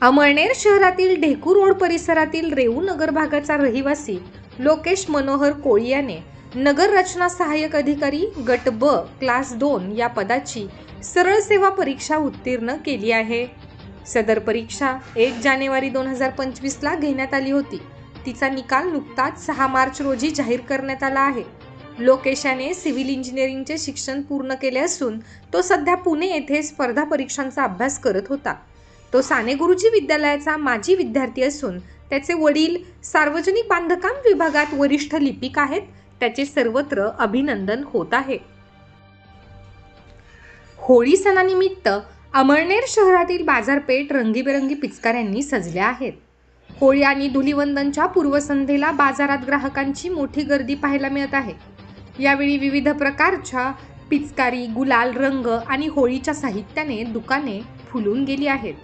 अमळनेर शहरातील ढेकू रोड परिसरातील रेऊ नगर भागाचा रहिवासी लोकेश मनोहर कोळी याने नगर रचना सहाय्यक अधिकारी गट ब क्लास दोन या पदाची सरळ सेवा परीक्षा उत्तीर्ण केली आहे. सदर परीक्षा एक जानेवारी दोन हजार पंचवीसला घेण्यात आली होती. तिचा निकाल नुकताच सहा मार्च रोजी जाहीर करण्यात आला आहे. लोकेश याने सिव्हिल इंजिनिअरिंगचे शिक्षण पूर्ण केले असून तो सध्या पुणे येथे स्पर्धा परीक्षांचा अभ्यास करत होता. तो साने गुरुजी विद्यालयाचा माजी विद्यार्थी असून त्याचे वडील सार्वजनिक बांधकाम विभागात वरिष्ठ लिपिक आहेत. त्याचे सर्वत्र अभिनंदन होत आहे. होळी सणानिमित्त अमळनेर शहरातील बाजारपेठ रंगीबेरंगी पिचकाऱ्यांनी सजल्या आहेत. होळी आणि धुलिवंदनच्या पूर्वसंध्येला बाजारात ग्राहकांची मोठी गर्दी पाहायला मिळत आहे. यावेळी विविध प्रकारच्या पिचकारी गुलाल रंग आणि होळीच्या साहित्याने दुकाने फुलून गेली आहेत.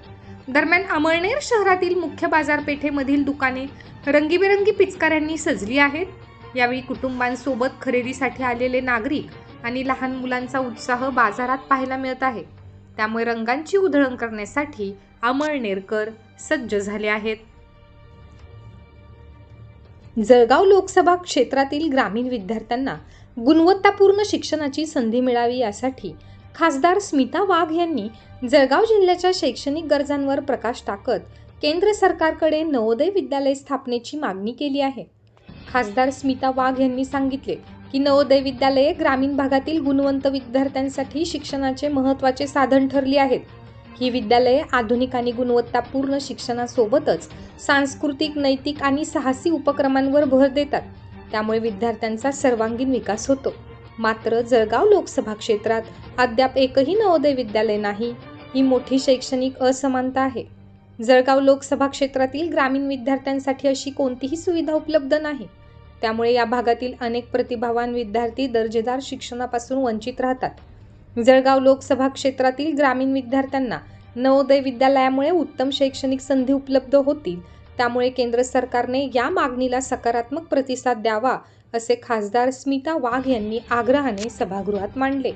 दरम्यान अमळनेर शहरातील मुख्य बाजारपेठेमधील दुकाने रंगीबेरंगी पिचकाऱ्यांनी सजली आहेत. यावेळी कुटुंबांसोबत खरेदीसाठी आलेले नागरिक आणि लहान मुलांचा उत्साह बाजारात पाहायला मिळत आहे. त्यामुळे रंगांची उधळण करण्यासाठी अमळनेरकर सज्ज झाले आहेत. जळगाव लोकसभा क्षेत्रातील ग्रामीण विद्यार्थ्यांना गुणवत्तापूर्ण शिक्षणाची संधी मिळावी यासाठी खासदार स्मिता वाघ यांनी जळगाव जिल्ह्याच्या शैक्षणिक गरजांवर प्रकाश टाकत केंद्र सरकारकडे नवोदय विद्यालय स्थापनेची मागणी केली आहे. खासदार स्मिता वाघ यांनी सांगितले की नवोदय विद्यालये ग्रामीण भागातील गुणवंत विद्यार्थ्यांसाठी शिक्षणाचे महत्त्वाचे साधन ठरली आहेत. ही विद्यालये आधुनिक आणि गुणवत्तापूर्ण शिक्षणासोबतच सांस्कृतिक नैतिक आणि साहसी उपक्रमांवर भर देतात. त्यामुळे विद्यार्थ्यांचा सर्वांगीण विकास होतो. मात्र जळगाव लोकसभा क्षेत्रात अद्याप एकही नवोदय विद्यालय नाही ही मोठी शैक्षणिक असमानता आहे. जळगाव लोकसभा क्षेत्रातील ग्रामीण विद्यार्थ्यांसाठी अशी कोणतीही सुविधा उपलब्ध नाही. त्यामुळे या भागातील अनेक प्रतिभावान विद्यार्थी दर्जेदार शिक्षणापासून वंचित राहतात. जळगाव लोकसभा क्षेत्रातील ग्रामीण विद्यार्थ्यांना नवोदय विद्यालयामुळे उत्तम शैक्षणिक संधी उपलब्ध होतील त्यामुळे केंद्र सरकारने या मागणीला सकारात्मक प्रतिसाद द्यावा असे खासदार स्मिता वाघ यांनी आग्रहाने सभागृहात मांडले.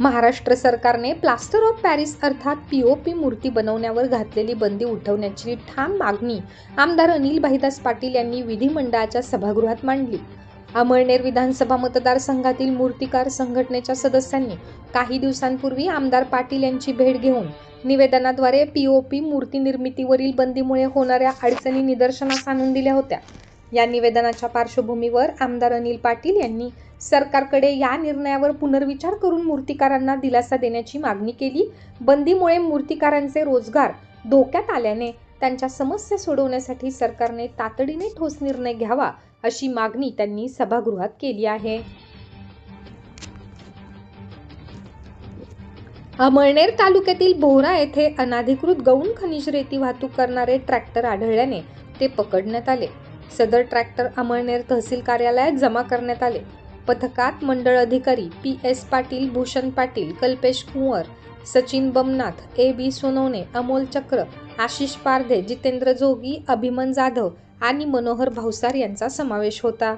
महाराष्ट्र सरकारने प्लास्टर ऑफ पॅरिस अर्थात पीओपी मूर्ती बनवण्यावर घातलेली बंदी उठवण्याची ठाम मागणी आमदार अनिल भाईदास पाटील यांनी विधिमंडळाच्या सभागृहात मांडली. अमळनेर विधानसभा मतदारसंघातील मूर्तिकार संघटनेच्या सदस्यांनी काही दिवसांपूर्वी आमदार पाटील यांची भेट घेऊन निवेदनाद्वारे पीओपी मूर्ती निर्मितीवरील बंदीमुळे होणाऱ्या अडचणी निदर्शनास आणून दिल्या होत्या. या निवेदनाच्या पार्श्वभूमीवर आमदार अनिल पाटील यांनी सरकारकडे या निर्णयावर पुनर्विचार करून मूर्तिकारांना दिलासा देण्याची मागणी केली. बंदीमुळे मूर्तिकारांचे रोजगार धोक्यात आल्याने त्यांच्या समस्या सोडवण्यासाठी सरकारने तातडीने ठोस निर्णय घ्यावा अशी मागणी त्यांनी सभागृहात केली आहे. अमळनेर तालुक्यातील भोरा येथे अनाधिकृत गौण खनिज रेती वाहतूक करणारे ट्रॅक्टर आढळल्याने ते पकडण्यात आले. सदर ट्रॅक्टर अमळनेर तहसील कार्यालयात जमा करण्यात आले. पथकात मंडळ अधिकारी P S Patil Bhushan Patil Kalpesh Kunwar Sachin Bamnath A B Sonawane Amol Chakra Ashish Pardhe Jitendra जोगी अभिमन जाधव आणि मनोहर भावसार यांचा समावेश होता.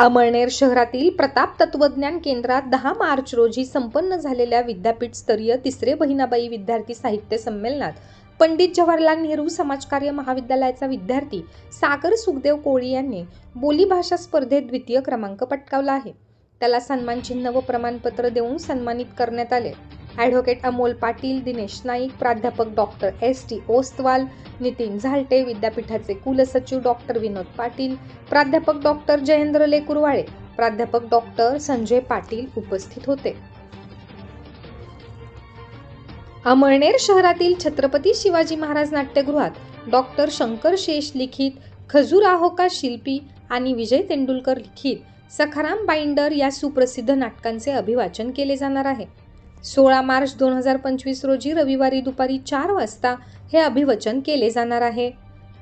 अमळनेर शहरातील प्रताप तत्वज्ञान केंद्रात दहा मार्च रोजी संपन्न झालेल्या विद्यापीठ स्तरीय तिसरे बहिणाबाई विद्यार्थी साहित्य संमेलनात पंडित जवाहरलाल नेहरू समाजकार्य महाविद्यालयाचा विद्यार्थी सागर सुखदेव कोळी यांनी बोलीभाषा स्पर्धेत द्वितीय क्रमांक पटकावला आहे. त्याला सन्मानचिन्ह व प्रमाणपत्र देऊन सन्मानित करण्यात आले. ॲडव्होकेट अमोल पाटील दिनेश नाईक प्राध्यापक doctor S T Ostwal Nitin Zalte विद्यापीठाचे कुलसचिव डॉक्टर विनोद पाटील प्राध्यापक डॉक्टर जयेंद्र लेकुरवाळे प्राध्यापक डॉक्टर संजय पाटील उपस्थित होते. अमळनेर शहरातील छत्रपती शिवाजी महाराज नाट्यगृहात डॉक्टर शंकर शेष लिखित खजुराहो का शिल्पी आणि विजय तेंडुलकर लिखित सखाराम बाइंडर या सुप्रसिद्ध नाटकांचे अभिवाचन केले जाणार आहे. सोळा मार्च दोन हजार पंचवीस रोजी रविवारी दुपारी चार वाजता हे अभिवचन केले जाणार आहे.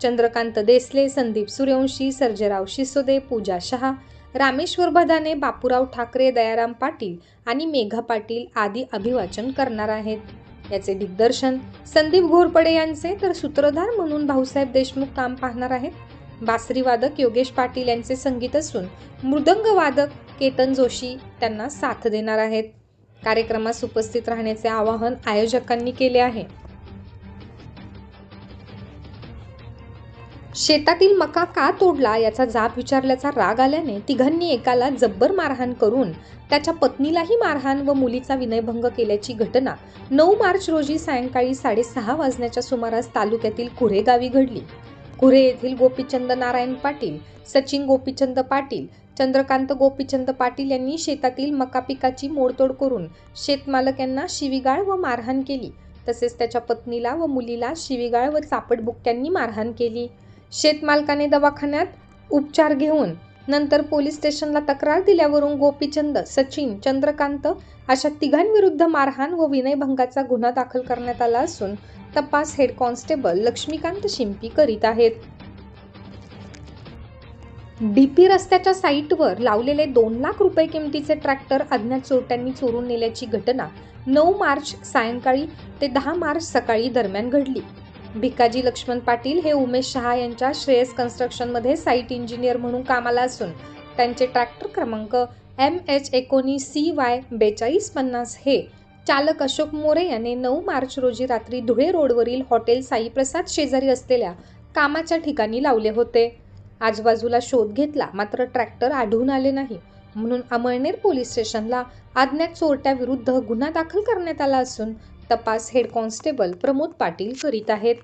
चंद्रकांत देसले संदीप सूर्यवंशी सर्जेराव शिसोदे पूजा शहा रामेश्वर भदाने बापूराव ठाकरे दयाराम पाटील आणि मेघा पाटील आदी अभिवाचन करणार आहेत. याचे दिग्दर्शन संदीप घोरपडे यांचे तर सूत्रधार म्हणून भाऊसाहेब देशमुख काम पाहणार आहेत. बासरीवादक योगेश पाटील यांचे संगीत असून मृदंग वादक केतन जोशी त्यांना साथ देणार आहेत. कार्यक्रमास उपस्थित राहण्याचे आवाहन आयोजकांनी केले आहे. शेतातील मका का तोडला याचा जाब विचारल्याचा राग आल्याने तिघांनी एकाला जब्बर मारहाण करून त्याच्या पत्नीलाही मारहाण व मुलीचा विनयभंग केल्याची घटना नऊ मार्च रोजी सायंकाळी साडेसहा वाजण्याच्या सुमारास तालुक्यातील कुरेगावी घडली. घुरे येथील गोपीचंद नारायण पाटील सचिन गोपीचंद पाटील चंद्रकांत गोपीचंद पाटील यांनी शेतातील मका पिकाची मोडतोड करून शेतमालक यांना शिवीगाळ व मारहाण केली. तसेच त्याच्या पत्नीला व मुलीला शिवीगाळ व चापटबुक्क्यांनी मारहाण केली. शेतमालकाने दवाखान्यात उपचार घेऊन नंतर पोलीस स्टेशनला तक्रार दिल्यावरून गोपीचंद सचिन चंद्रकांत अशा तिघांविरुद्ध मारहाण व विनयभंगाचा गुन्हा दाखल करण्यात आला असून तपास हेड कॉन्स्टेबल लक्ष्मीकांत शिंपी करीत आहेत. डीपी रस्त्याच्या साईटवर लावलेले दोन लाख रुपये किमतीचे ट्रॅक्टर अज्ञात चोरट्यांनी चोरून नेल्याची घटना नऊ मार्च सायंकाळी ते दहा मार्च सकाळी दरम्यान घडली. भिकाजी लक्ष्मण पाटील हे उमेश शहा यांच्या श्रेयस कन्स्ट्रक्शनमध्ये साईट इंजिनियर म्हणून कामाला असून त्यांचे ट्रॅक्टर क्रमांक एम एच एकोणीस सी वाय बेचाळीस पन्नास हे. चालक अशोक मोरे याने नऊ मार्च रोजी रात्री धुळे रोडवरील हॉटेल साईप्रसाद शेजारी असलेल्या कामाच्या ठिकाणी लावले होते. आजूबाजूला शोध घेतला मात्र ट्रॅक्टर आढळून आले नाही. म्हणून अमळनेर पोलीस स्टेशनला अज्ञात चोरट्याविरुद्ध गुन्हा दाखल करण्यात आला असून तपास हेड कॉन्स्टेबल प्रमोद पाटील करीत आहेत.